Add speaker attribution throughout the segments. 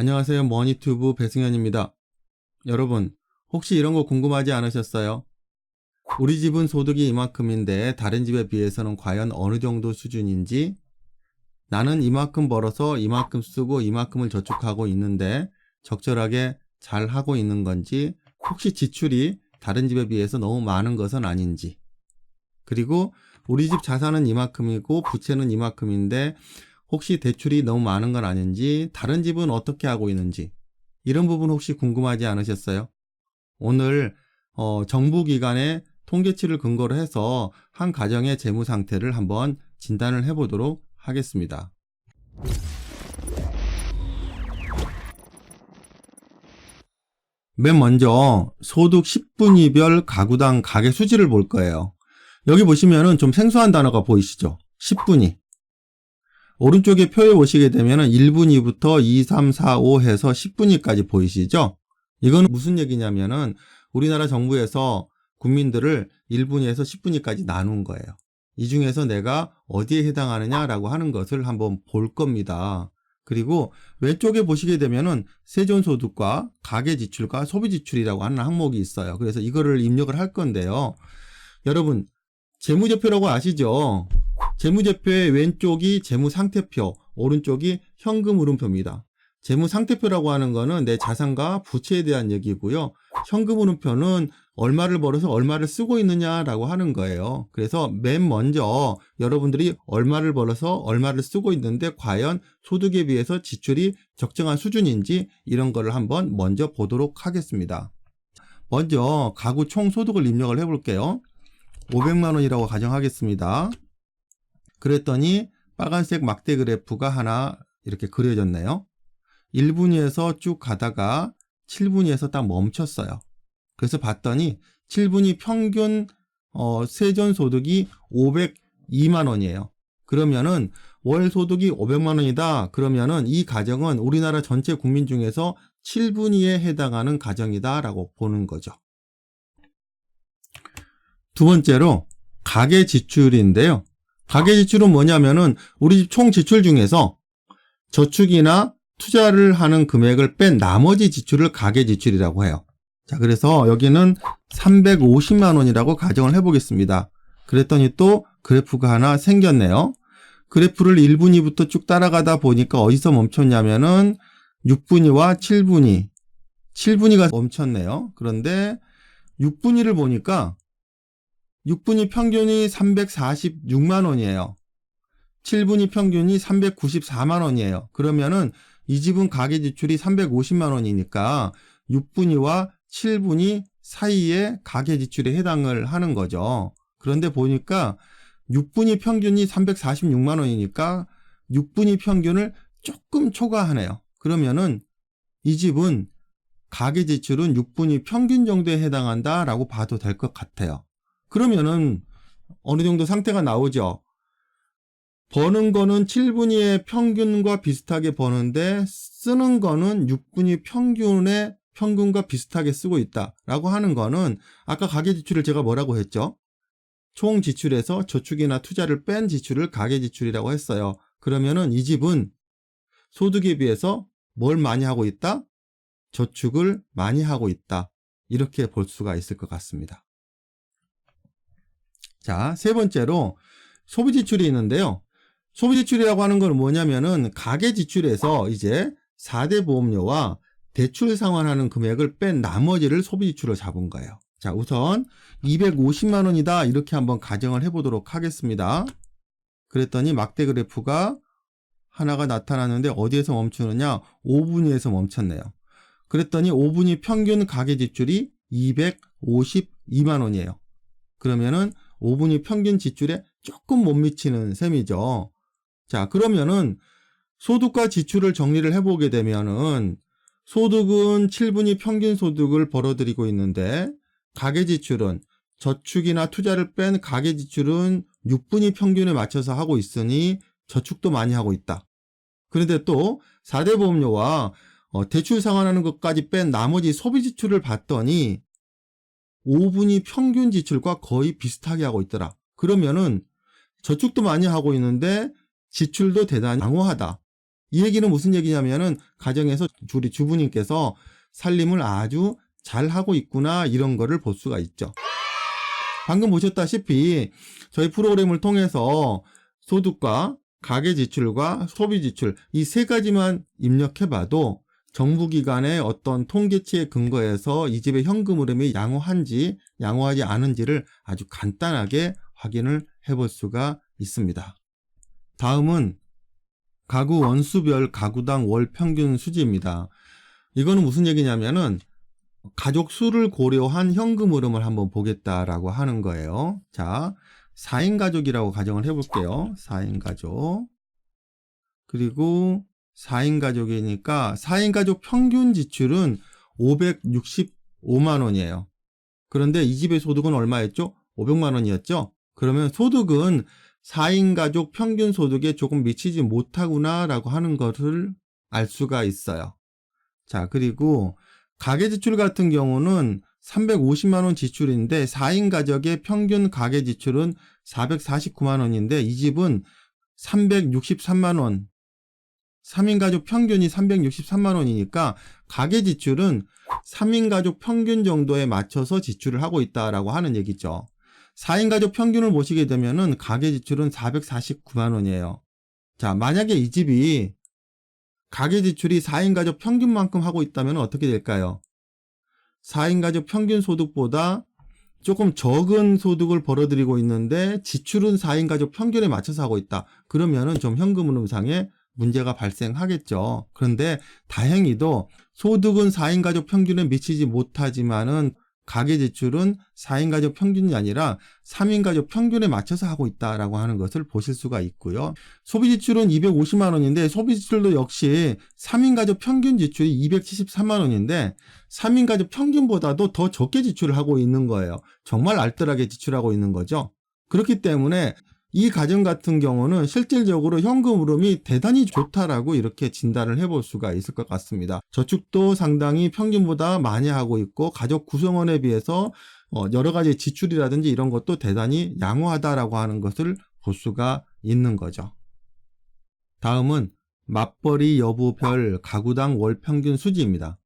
Speaker 1: 안녕하세요. 머니튜브 배승현입니다. 여러분, 혹시 이런 거 궁금하지 않으셨어요? 우리 집은 소득이 이만큼인데 다른 집에 비해서는 과연 어느 정도 수준인지, 나는 이만큼 벌어서 이만큼 쓰고 이만큼을 저축하고 있는데 적절하게 잘 하고 있는 건지, 혹시 지출이 다른 집에 비해서 너무 많은 것은 아닌지, 그리고 우리 집 자산은 이만큼이고 부채는 이만큼인데 혹시 대출이 너무 많은 건 아닌지, 다른 집은 어떻게 하고 있는지, 이런 부분 혹시 궁금하지 않으셨어요? 오늘 어, 정부 기관의 통계치를 근거로 해서 한 가정의 재무 상태를 한번 진단을 해보도록 하겠습니다. 맨 먼저 소득 10분위별 가구당 가계 수지를 볼 거예요. 여기 보시면은 좀 생소한 단어가 보이시죠? 10분위. 오른쪽에 표에 보시게 되면 은 1분위부터 2, 3, 4, 5 해서 10분위까지 보이시죠? 이거는 무슨 얘기냐면은 우리나라 정부에서 국민들을 1분위에서 10분위까지 나눈 거예요. 이 중에서 내가 어디에 해당하느냐라고 하는 것을 한번 볼 겁니다. 그리고 왼쪽에 보시게 되면은 세전소득과 가계지출과 소비지출이라고 하는 항목이 있어요. 그래서 이거를 입력을 할 건데요. 여러분, 재무제표라고 아시죠? 재무제표의 왼쪽이 재무상태표, 오른쪽이 현금 흐름표입니다. 재무상태표라고 하는 거는 내 자산과 부채에 대한 얘기고요. 현금 흐름표는 얼마를 벌어서 얼마를 쓰고 있느냐라고 하는 거예요. 그래서 맨 먼저 여러분들이 얼마를 벌어서 얼마를 쓰고 있는데 과연 소득에 비해서 지출이 적정한 수준인지 이런 거를 한번 먼저 보도록 하겠습니다. 먼저 가구 총 소득을 입력을 해 볼게요. 500만 원이라고 가정하겠습니다. 그랬더니 빨간색 막대 그래프가 하나 이렇게 그려졌네요. 1분위에서 쭉 가다가 7분위에서 딱 멈췄어요. 그래서 봤더니 7분위 평균 어, 세전 소득이 502만 원이에요. 그러면은 월 소득이 500만 원이다. 그러면은 이 가정은 우리나라 전체 국민 중에서 7분위에 해당하는 가정이다라고 보는 거죠. 두 번째로 가계 지출인데요. 가계 지출은 뭐냐면은 우리 집 총 지출 중에서 저축이나 투자를 하는 금액을 뺀 나머지 지출을 가계 지출이라고 해요. 자, 그래서 여기는 350만 원이라고 가정을 해보겠습니다. 그랬더니 또 그래프가 하나 생겼네요. 그래프를 1분위부터 쭉 따라가다 보니까 어디서 멈췄냐면은 6분위와 7분위. 7분위가 멈췄네요. 그런데 6분위를 보니까 6분위 평균이 346만 원이에요. 7분위 평균이 394만 원이에요. 그러면은 이 집은 가계 지출이 350만 원이니까 6분위와 7분위 사이에 가계 지출에 해당을 하는 거죠. 그런데 보니까 6분위 평균이 346만 원이니까 6분위 평균을 조금 초과하네요. 그러면은 이 집은 가계 지출은 6분위 평균 정도에 해당한다라고 봐도 될 것 같아요. 그러면은 어느 정도 상태가 나오죠. 버는 거는 7분위의 평균과 비슷하게 버는데 쓰는 거는 6분위 평균의 평균과 비슷하게 쓰고 있다라고 하는 거는 아까 가계 지출을 제가 뭐라고 했죠? 총 지출에서 저축이나 투자를 뺀 지출을 가계 지출이라고 했어요. 그러면은 이 집은 소득에 비해서 뭘 많이 하고 있다? 저축을 많이 하고 있다. 이렇게 볼 수가 있을 것 같습니다. 자, 세 번째로 소비 지출이 있는데요. 소비 지출이라고 하는 건 뭐냐면은 가계 지출에서 이제 4대 보험료와 대출 상환하는 금액을 뺀 나머지를 소비 지출로 잡은 거예요. 자, 우선 250만 원이다. 이렇게 한번 가정을 해 보도록 하겠습니다. 그랬더니 막대 그래프가 하나가 나타났는데 어디에서 멈추느냐? 5분위에서 멈췄네요. 그랬더니 5분위 평균 가계 지출이 252만 원이에요. 그러면은 5분위 평균 지출에 조금 못 미치는 셈이죠. 자, 그러면은 소득과 지출을 정리를 해보게 되면은 소득은 7분위 평균 소득을 벌어들이고 있는데 가계 지출은 저축이나 투자를 뺀 가계 지출은 6분위 평균에 맞춰서 하고 있으니 저축도 많이 하고 있다. 그런데 또 4대 보험료와 어, 대출 상환하는 것까지 뺀 나머지 소비 지출을 봤더니 5분위 평균 지출과 거의 비슷하게 하고 있더라. 그러면은 저축도 많이 하고 있는데 지출도 대단히 양호하다. 이 얘기는 무슨 얘기냐면은 가정에서 우리 주부님께서 살림을 아주 잘 하고 있구나 이런 거를 볼 수가 있죠. 방금 보셨다시피 저희 프로그램을 통해서 소득과 가계 지출과 소비 지출 이 세 가지만 입력해 봐도 정부 기관의 어떤 통계치에 근거해서 이 집의 현금 흐름이 양호한지 양호하지 않은지를 아주 간단하게 확인을 해볼 수가 있습니다. 다음은 가구 원수별 가구당 월 평균 수지입니다. 이거는 무슨 얘기냐면은 가족 수를 고려한 현금 흐름을 한번 보겠다라고 하는 거예요. 자, 4인 가족이라고 가정을 해볼게요. 4인 가족. 그리고 4인 가족이니까 4인 가족 평균 지출은 565만 원이에요. 그런데 이 집의 소득은 얼마였죠? 500만 원이었죠? 그러면 소득은 4인 가족 평균 소득에 조금 미치지 못하구나라고 하는 것을 알 수가 있어요. 자, 그리고 가계 지출 같은 경우는 350만 원 지출인데 4인 가족의 평균 가계 지출은 449만 원인데 이 집은 363만 원. 3인 가족 평균이 363만 원이니까 가계 지출은 3인 가족 평균 정도에 맞춰서 지출을 하고 있다라고 하는 얘기죠. 4인 가족 평균을 보시게 되면은 가계 지출은 449만 원이에요. 자, 만약에 이 집이 가계 지출이 4인 가족 평균만큼 하고 있다면 어떻게 될까요? 4인 가족 평균 소득보다 조금 적은 소득을 벌어들이고 있는데 지출은 4인 가족 평균에 맞춰서 하고 있다. 그러면은 좀 현금 흐름상에 문제가 발생하겠죠. 그런데 다행히도 소득은 4인 가족 평균에 미치지 못하지만은 가계 지출은 4인 가족 평균이 아니라 3인 가족 평균에 맞춰서 하고 있다라고 하는 것을 보실 수가 있고요. 소비 지출은 250만 원인데 소비 지출도 역시 3인 가족 평균 지출이 273만 원인데 3인 가족 평균보다도 더 적게 지출을 하고 있는 거예요. 정말 알뜰하게 지출하고 있는 거죠. 그렇기 때문에 이 가정 같은 경우는 실질적으로 현금 흐름이 대단히 좋다라고 이렇게 진단을 해볼 수가 있을 것 같습니다. 저축도 상당히 평균보다 많이 하고 있고 가족 구성원에 비해서 어, 여러 가지 지출이라든지 이런 것도 대단히 양호하다라고 하는 것을 볼 수가 있는 거죠. 다음은 맞벌이 여부별 가구당 월 평균 수지입니다.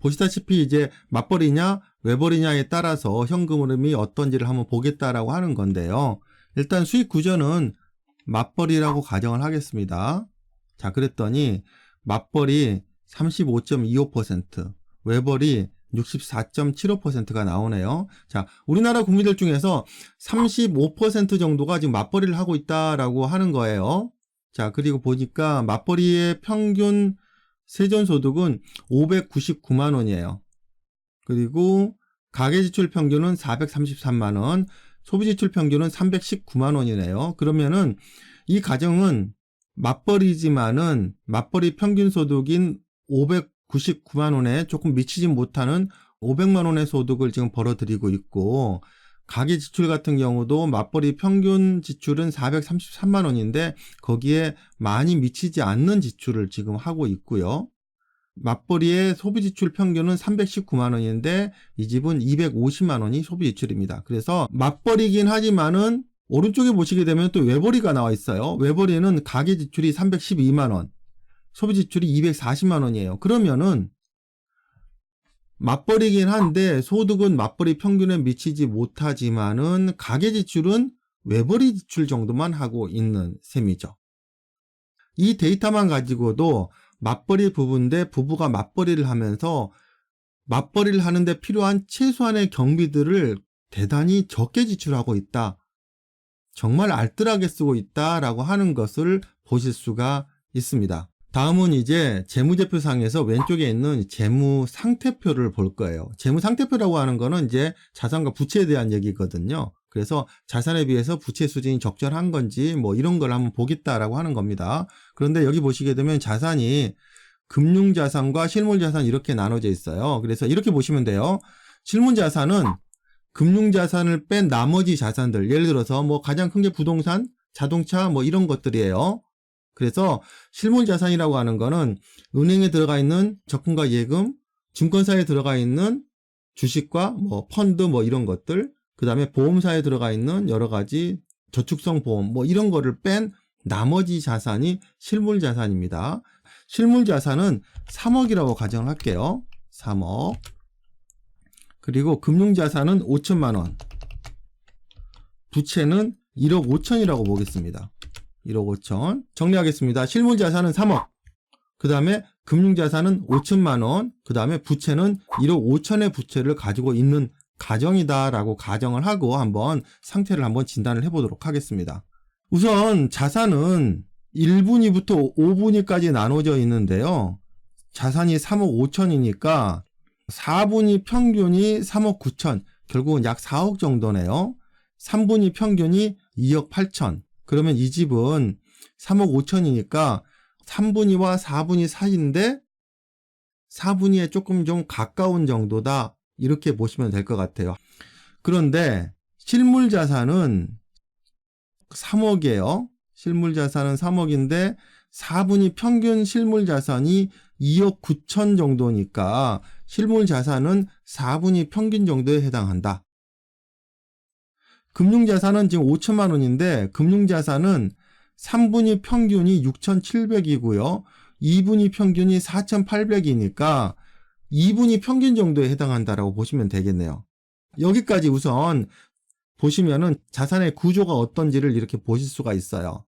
Speaker 1: 보시다시피 이제 맞벌이냐 외벌이냐에 따라서 현금 흐름이 어떤지를 한번 보겠다라고 하는 건데요. 일단 수익 구조는 맞벌이라고 가정을 하겠습니다. 자, 그랬더니 맞벌이 35.25%, 외벌이 64.75%가 나오네요. 자, 우리나라 국민들 중에서 35% 정도가 지금 맞벌이를 하고 있다라고 하는 거예요. 자, 그리고 보니까 맞벌이의 평균 세전 소득은 599만 원이에요. 그리고 가계 지출 평균은 433만 원, 소비지출 평균은 319만 원이네요. 그러면은 이 가정은 맞벌이지만은 맞벌이 평균 소득인 599만 원에 조금 미치지 못하는 500만 원의 소득을 지금 벌어들이고 있고 가계 지출 같은 경우도 맞벌이 평균 지출은 433만 원인데 거기에 많이 미치지 않는 지출을 지금 하고 있고요. 맞벌이의 소비 지출 평균은 319만 원인데 이 집은 250만 원이 소비 지출입니다. 그래서 맞벌이긴 하지만은 오른쪽에 보시게 되면 또 외벌이가 나와 있어요. 외벌이는 가계 지출이 312만 원, 소비 지출이 240만 원이에요. 그러면은 맞벌이긴 한데 소득은 맞벌이 평균에 미치지 못하지만은 가계 지출은 외벌이 지출 정도만 하고 있는 셈이죠. 이 데이터만 가지고도 맞벌이 부부인데 부부가 맞벌이를 하면서 맞벌이를 하는데 필요한 최소한의 경비들을 대단히 적게 지출하고 있다. 정말 알뜰하게 쓰고 있다라고 하는 것을 보실 수가 있습니다. 다음은 이제 재무제표상에서 왼쪽에 있는 재무 상태표를 볼 거예요. 재무 상태표라고 하는 거는 이제 자산과 부채에 대한 얘기거든요. 그래서 자산에 비해서 부채 수준이 적절한 건지 뭐 이런 걸 한번 보겠다라고 하는 겁니다. 그런데 여기 보시게 되면 자산이 금융 자산과 실물 자산 이렇게 나눠져 있어요. 그래서 이렇게 보시면 돼요. 실물 자산은 금융 자산을 뺀 나머지 자산들, 예를 들어서 뭐 가장 큰 게 부동산, 자동차 뭐 이런 것들이에요. 그래서 실물 자산이라고 하는 거는 은행에 들어가 있는 적금과 예금, 증권사에 들어가 있는 주식과 뭐 펀드 뭐 이런 것들, 그 다음에 보험사에 들어가 있는 여러 가지 저축성 보험 뭐 이런 거를 뺀 나머지 자산이 실물 자산입니다. 실물 자산은 3억이라고 가정을 할게요. 3억. 그리고 금융 자산은 5천만 원. 부채는 1억 5천이라고 보겠습니다. 1억 5천. 정리하겠습니다. 실물 자산은 3억. 그 다음에 금융 자산은 5천만 원, 그 다음에 부채는 1억 5천의 부채를 가지고 있는 가정이다라고 가정을 하고 한번 상태를 한번 진단을 해보도록 하겠습니다. 우선 자산은 1분위부터 5분위까지 나눠져 있는데요. 자산이 3억 5천이니까 4분위 평균이 3억 9천, 결국은 약 4억 정도네요. 3분위 평균이 2억 8천. 그러면 이 집은 3억 5천이니까 3분위와 4분위 사이인데 4분위에 조금 좀 가까운 정도다. 이렇게 보시면 될 것 같아요. 그런데 실물 자산은 3억이에요. 실물 자산은 3억인데 4분위 평균 실물 자산이 2억 9천 정도니까 실물 자산은 4분위 평균 정도에 해당한다. 금융 자산은 지금 5천만 원인데 금융 자산은 3분위 평균이 6,700이고요. 2분위 평균이 4,800이니까 2분위 평균 정도에 해당한다라고 보시면 되겠네요. 여기까지 우선 보시면은 자산의 구조가 어떤지를 이렇게 보실 수가 있어요.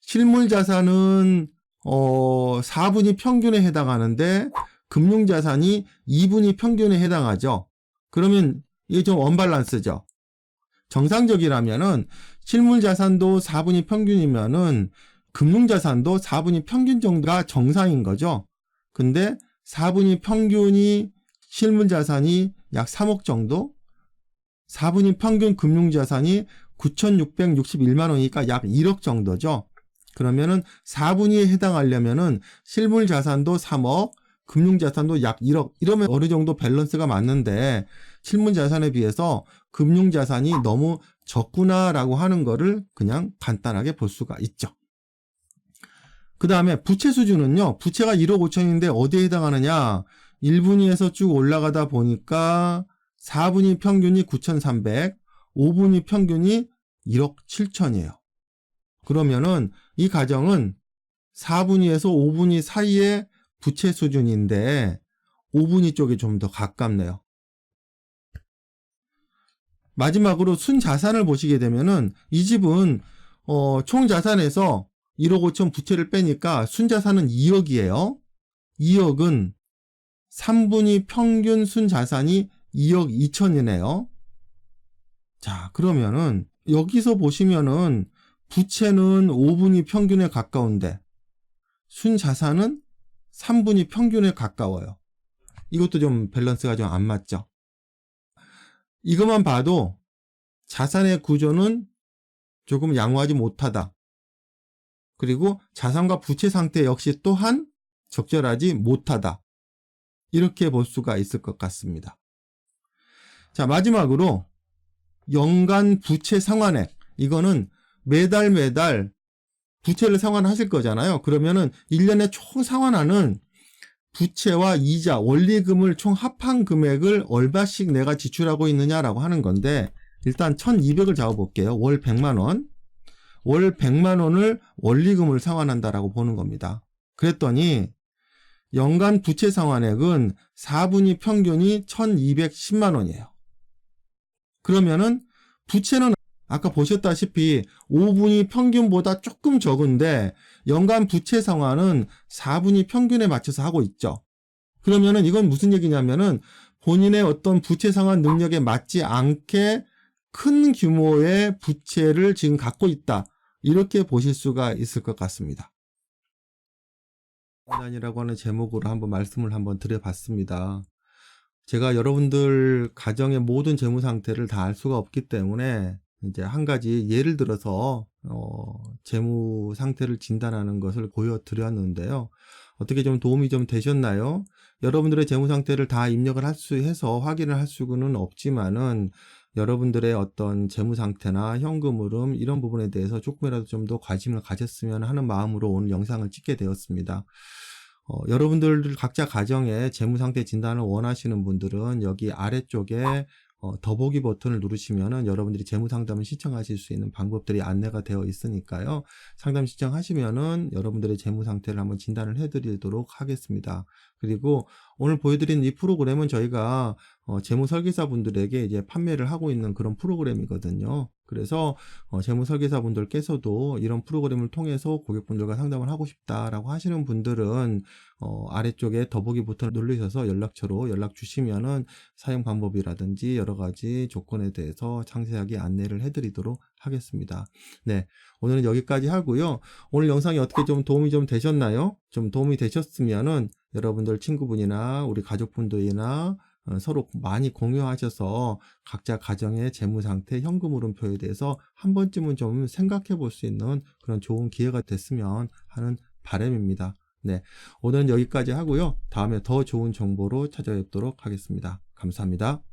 Speaker 1: 실물 자산은 어 4분위 평균에 해당하는데 금융 자산이 2분위 평균에 해당하죠. 그러면 이게 좀 언밸런스죠. 정상적이라면은 실물 자산도 4분위 평균이면은 금융 자산도 4분위 평균 정도가 정상인 거죠. 근데 4분위 평균이 실물 자산이 약 3억 정도, 4분위 평균 금융 자산이 9,661만 원이니까 약 1억 정도죠. 그러면은 4분위에 해당하려면은 실물 자산도 3억, 금융 자산도 약 1억 이러면 어느 정도 밸런스가 맞는데 실물 자산에 비해서 금융 자산이 너무 적구나라고 하는 거를 그냥 간단하게 볼 수가 있죠. 그 다음에 부채 수준은요. 부채가 1억 5천인데 어디에 해당하느냐? 1분위에서 쭉 올라가다 보니까 4분위 평균이 9,300, 5분위 평균이 1억 7천이에요. 그러면은 이 가정은 4분위에서 5분위 사이의 부채 수준인데 5분위 쪽이 좀 더 가깝네요. 마지막으로 순자산을 보시게 되면은 이 집은 어, 총 자산에서 1억 5천 부채를 빼니까 순자산은 2억이에요. 2억은 3분위 평균 순자산이 2억 2천이네요. 자, 그러면은 여기서 보시면은 부채는 5분위 평균에 가까운데 순자산은 3분위 평균에 가까워요. 이것도 좀 밸런스가 좀 안 맞죠. 이것만 봐도 자산의 구조는 조금 양호하지 못하다. 그리고 자산과 부채 상태 역시 또한 적절하지 못하다. 이렇게 볼 수가 있을 것 같습니다. 자, 마지막으로 연간 부채 상환액. 이거는 매달 매달 부채를 상환하실 거잖아요. 그러면은 1년에 총 상환하는 부채와 이자, 원리금을 총 합한 금액을 얼마씩 내가 지출하고 있느냐라고 하는 건데 일단 1200을 잡아볼게요. 월 100만 원. 월 100만 원을 원리금을 상환한다라고 보는 겁니다. 그랬더니 연간 부채 상환액은 4분위 평균이 1210만 원이에요. 그러면은 부채는 아까 보셨다시피 5분위 평균보다 조금 적은데 연간 부채 상환은 4분위 평균에 맞춰서 하고 있죠. 그러면은 이건 무슨 얘기냐면은 본인의 어떤 부채 상환 능력에 맞지 않게 큰 규모의 부채를 지금 갖고 있다. 이렇게 보실 수가 있을 것 같습니다. 이라고 하는 제목으로 한번 말씀을 한번 드려봤습니다. 제가 여러분들 가정의 모든 재무 상태를 다 알 수가 없기 때문에 이제 한 가지 예를 들어서 어, 재무 상태를 진단하는 것을 보여드렸는데요. 어떻게 좀 도움이 좀 되셨나요? 여러분들의 재무 상태를 다 입력을 할 수 해서 확인을 할 수는 없지만은 여러분들의 어떤 재무 상태나 현금 흐름 이런 부분에 대해서 조금이라도 좀 더 관심을 가졌으면 하는 마음으로 오늘 영상을 찍게 되었습니다. 어, 여러분들 각자 가정의 재무 상태 진단을 원하시는 분들은 여기 아래쪽에 어, 더보기 버튼을 누르시면은 여러분들이 재무 상담을 신청하실 수 있는 방법들이 안내가 되어 있으니까요. 상담 신청하시면은 여러분들의 재무 상태를 한번 진단을 해드리도록 하겠습니다. 그리고 오늘 보여드린 이 프로그램은 저희가 어, 재무 설계사 분들에게 이제 판매를 하고 있는 그런 프로그램이거든요. 그래서 어, 재무 설계사 분들께서도 이런 프로그램을 통해서 고객분들과 상담을 하고 싶다라고 하시는 분들은 어, 아래쪽에 더보기 버튼을 누르셔서 연락처로 연락 주시면은 사용 방법이라든지 여러 가지 조건에 대해서 상세하게 안내를 해드리도록 하겠습니다. 네, 오늘은 여기까지 하고요. 오늘 영상이 어떻게 좀 도움이 좀 되셨나요? 좀 도움이 되셨으면은 여러분들 친구분이나 우리 가족분들이나 어, 서로 많이 공유하셔서 각자 가정의 재무 상태, 현금 흐름표에 대해서 한 번쯤은 좀 생각해 볼 수 있는 그런 좋은 기회가 됐으면 하는 바람입니다. 네. 오늘은 여기까지 하고요. 다음에 더 좋은 정보로 찾아뵙도록 하겠습니다. 감사합니다.